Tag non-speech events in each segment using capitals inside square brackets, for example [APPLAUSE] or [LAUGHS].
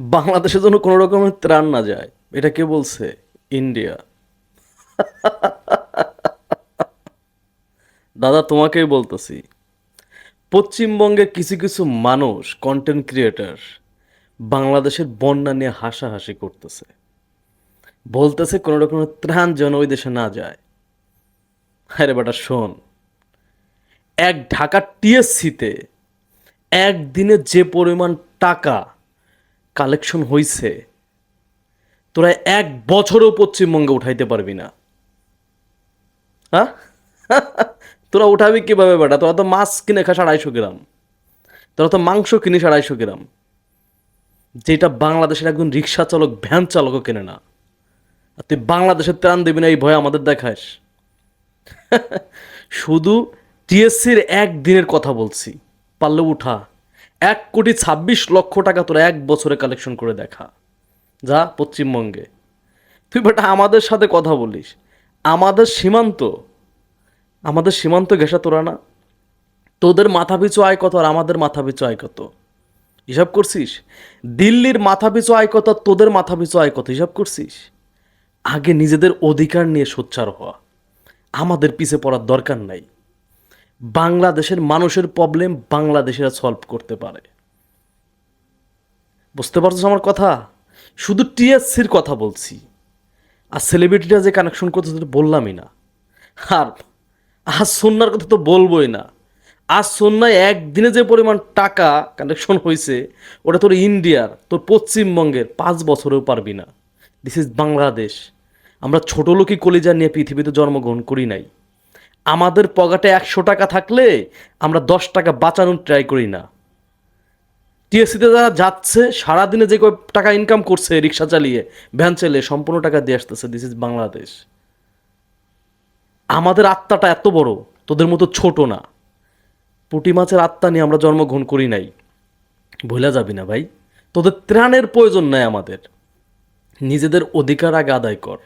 বাংলাদেশের জন্য কোনো রকমের ত্রাণ না যায়। এটা কে বলছে? ইন্ডিয়া। দাদা, তোমাকেই বলতেছি। পশ্চিমবঙ্গে কিছু কিছু মানুষ কন্টেন্ট ক্রিয়েটার বাংলাদেশের বন্যা নিয়ে হাসাহাসি করতেছে। বলতেছে কোনো রকমের ত্রাণ যেন ওই দেশে না যায়। হ্যাঁ রে বেটা, শোন। এক ঢাকা টিএসসিতে একদিনে যে পরিমাণ টাকা কালেকশন হইছে, তোরা এক বছরও পশ্চিমবঙ্গে উঠাইতে পারবি না। হ্যাঁ [LAUGHS] তোরা উঠাবি কীভাবে বেটা? তোরা তো মাছ কিনে খাস আড়াইশো গ্রাম। তোরা তো মাংস কিনিস আড়াইশো গ্রাম। যেটা বাংলাদেশের একজন রিক্সা চালক, ভ্যান চালকও কেনে না। আর তুই বাংলাদেশের ত্রাণ দিবি না, এই ভয় আমাদের দেখাস। [LAUGHS] শুধু টিএসসির এক দিনের কথা বলছি। পারলে উঠা। এক কোটি ছাব্বিশ লক্ষ টাকা তোরা এক বছরে কালেকশন করে দেখা। যা পশ্চিমবঙ্গে। তুই বেটা আমাদের সাথে কথা বলিস। আমাদের সীমান্ত। আমাদের সীমান্ত ঘেঁষা তোরা না। তোদের মাথা পিছু আয় কত আর আমাদের মাথা পিছু আয় কত? হিসাব করছিস? দিল্লির মাথা পিছু আয় কত তোদের মাথা পিছু আয় কত? হিসাব করছিস? আগে নিজেদের অধিকার নিয়ে সোচ্চার হওয়া। আমাদের পিছে পড়ার দরকার নাই। বাংলাদেশের মানুষের প্রবলেম বাংলাদেশিরা সলভ করতে পারে। বুঝতে পারছ আমার কথা? শুধু টিএসসির কথা বলছি। আর সেলিব্রিটিরা যে কানেকশন করতে সেটা বললামই না। আর আজ সন্ন্যার কথা তো বলবোই না। আজ সন্ন্যায় একদিনে যে পরিমাণ টাকা কানেকশন হয়েছে ওটা তোর ইন্ডিয়ার তোর পশ্চিমবঙ্গের, পাঁচ বছরেও পারবি না। দিস ইজ বাংলাদেশ আমরা ছোট লোকই কলিজা নিয়ে পৃথিবীতে জন্মগ্রহণ করি নাই। আমাদের পকেটে একশো টাকা থাকলে আমরা দশ টাকা বাঁচানোর ট্রাই করি না। টিএসসিতে যারা যাচ্ছে, সারাদিনে যে টাকা ইনকাম করছে রিক্সা চালিয়ে ভ্যান চালিয়ে, সম্পূর্ণ টাকা দিয়ে আসতেছে দিস ইজ বাংলাদেশ আমাদের আত্মাটা এত বড়, তোদের মতো ছোট না। পুঁটি মাছের আত্মা নিয়ে আমরা জন্মগ্রহণ করি নাই। ভুলা যাবি না ভাই। তোদের ত্রাণের প্রয়োজন নাই আমাদের। নিজেদের অধিকার আগে আদায় কর।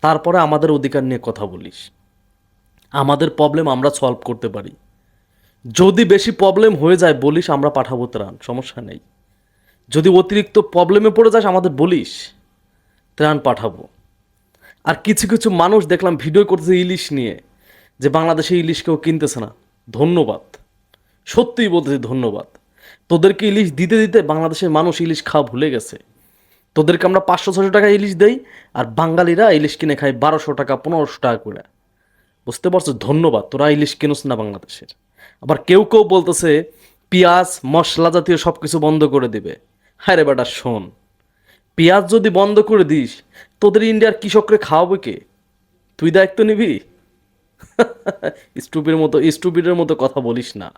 তারপরে আমাদের অধিকার নিয়ে কথা বলিস। আমাদের প্রবলেম আমরা সলভ করতে পারি। যদি বেশি প্রবলেম হয়ে যায় বলিস, আমরা পাঠাবো ত্রাণ, সমস্যা নেই। যদি অতিরিক্ত প্রবলেমে পড়ে যাস, আমাদের বলিস, ত্রাণ পাঠাবো। আর কিছু কিছু মানুষ দেখলাম ভিডিও করতেছে ইলিশ নিয়ে, যে বাংলাদেশে ইলিশ কেউ কিনতেছে না। ধন্যবাদ। সত্যিই বলতেছি ধন্যবাদ। তোদেরকে ইলিশ দিতে দিতে বাংলাদেশের মানুষ ইলিশ খাওয়া ভুলে গেছে। তোদেরকে আমরা পাঁচশো ছশো টাকা ইলিশ দেই, আর বাঙালিরা ইলিশ কিনে খায় বারোশো টাকা, পনেরোশো টাকা করে। বুঝতে পারছ? ধন্যবাদ। তোরা ইলিশ কিনোস না বাংলাদেশের। আবার কেউ কেউ বলতেছে, পেঁয়াজ, মশলা জাতীয় সব কিছু বন্ধ করে দিবে। হ্যাঁ রে বেটা, শোন। পেঁয়াজ যদি বন্ধ করে দিস, তোদের ইন্ডিয়ার কৃষকরে খাওয়াবে কে? তুই দায়িত্ব নিবি? স্টুপির মতো, স্টুপিডের মতো কথা বলিস না।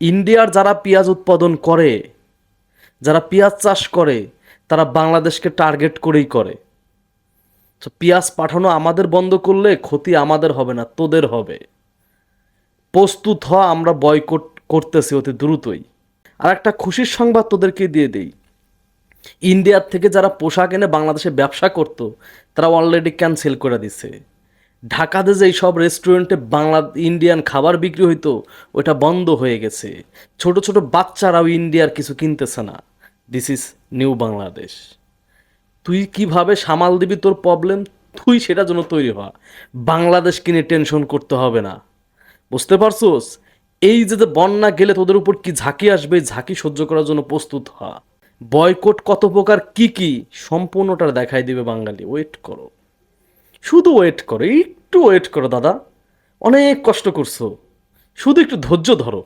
ইন্ডিয়ার যারা পেঁয়াজ উৎপাদন করে, যারা পেঁয়াজ চাষ করে, তারা বাংলাদেশকে টার্গেট করেই করে। তো পেঁয়াজ পাঠানো আমাদের বন্ধ করলে ক্ষতি আমাদের হবে না, তোদের হবে। প্রস্তুত হ, আমরা বয়কট করতেছি অতি দ্রুতই। আর একটা খুশির সংবাদ তোদেরকে দিয়ে দেই। ইন্ডিয়ার থেকে যারা পোশাক এনে বাংলাদেশে ব্যবসা করতো, তারা অলরেডি ক্যান্সেল করে দিছে। ঢাকাতে যেই সব রেস্টুরেন্টে বাংলা ইন্ডিয়ান খাবার বিক্রি হইতো ওটা বন্ধ হয়ে গেছে। ছোট ছোট বাচ্চারাও ইন্ডিয়ার কিছু কিনতেছে না। দিস ইজ নিউ বাংলাদেশ তুই কীভাবে সামাল দিবি তোর প্রবলেম তুই সেটার জন্য তৈরি হওয়া বাংলাদেশ কিনে টেনশন করতে হবে না। বুঝতে পারছোস? এই যে বন্যা গেলে তোদের উপর কি ঝাঁকি আসবে ঝাঁকি সহ্য করার জন্য প্রস্তুত হওয়া বয়কট কত প্রকার, কি কি? সম্পূর্ণটা দেখাই দিবে বাঙালি। ওয়েট করো। শুধু ওয়েট করো, একটু ওয়েট করো দাদা। অনেক কষ্ট করছ। শুধু একটু ধৈর্য ধরো।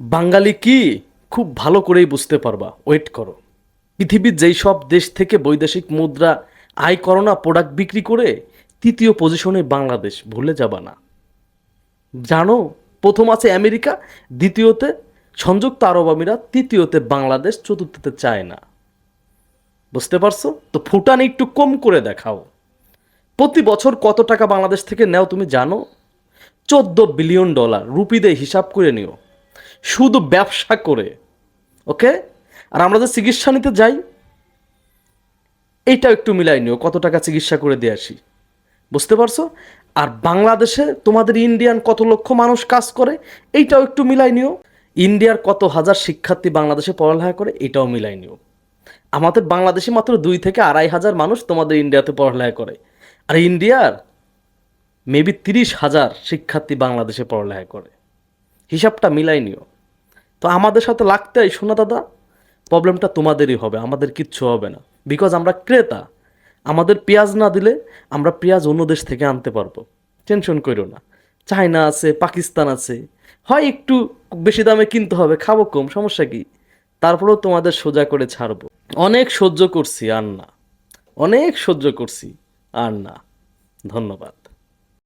বাঙালি কি? খুব ভালো করেই বুঝতে পারবা। ওয়েট করো। পৃথিবীর যেই সব দেশ থেকে বৈদেশিক মুদ্রা আয় করোনা প্রোডাক্ট বিক্রি করে তৃতীয় পজিশনে বাংলাদেশ, ভুলে যাবা না। জানো, প্রথম আছে আমেরিকা, দ্বিতীয়তে সংযুক্ত আরব আমিরাত, তৃতীয়তে বাংলাদেশ, চতুর্থতে চায়না। বুঝতে পারছ? তো ফুটানি একটু কম করে দেখাও। প্রতি বছর কত টাকা বাংলাদেশ থেকে নেও তুমি জানো? চোদ্দ বিলিয়ন ডলার, রুপি দিয়ে হিসাব করে নিও। শুধু ব্যবসা করে ওকে আর আমরা যে চিকিৎসা নিতে যাই, এইটাও একটু মিলাই নিও, কত টাকা চিকিৎসা করে দিয়ে আসি। বুঝতে পারছ? আর বাংলাদেশে তোমাদের ইন্ডিয়ান কত লক্ষ মানুষ কাজ করে, এইটাও একটু মিলাই নিও। ইন্ডিয়ার কত হাজার শিক্ষার্থী বাংলাদেশে পড়ালেখা করে এটাও মিলাই নিও। আমাদের বাংলাদেশে মাত্র দুই থেকে আড়াই হাজার মানুষ তোমাদের ইন্ডিয়াতে পড়ালেখা করে। আর ইন্ডিয়ার মেবি তিরিশ হাজার শিক্ষার্থী বাংলাদেশে পড়ালেখা করে। হিসাবটা মিলাই নিও। তো আমাদের সাথে লাগতেই, শোনা দাদা। প্রবলেমটা তোমাদেরই হবে, আমাদের কিচ্ছু হবে না। বিকজ আমরা ক্রেতা, আমাদের পেঁয়াজ না দিলে আমরা পেঁয়াজ অন্য দেশ থেকে আনতে পারব। টেনশন করো না। চায়না আছে পাকিস্তান আছে। হয় একটু বেশি দামে কিনতে হবে, খাব কম, সমস্যা কি? তারপরেও তোমাদের সোজা করে ছাড়বো। অনেক সহ্য করছি, আর না। অনেক সহ্য করছি, আর না। ধন্যবাদ।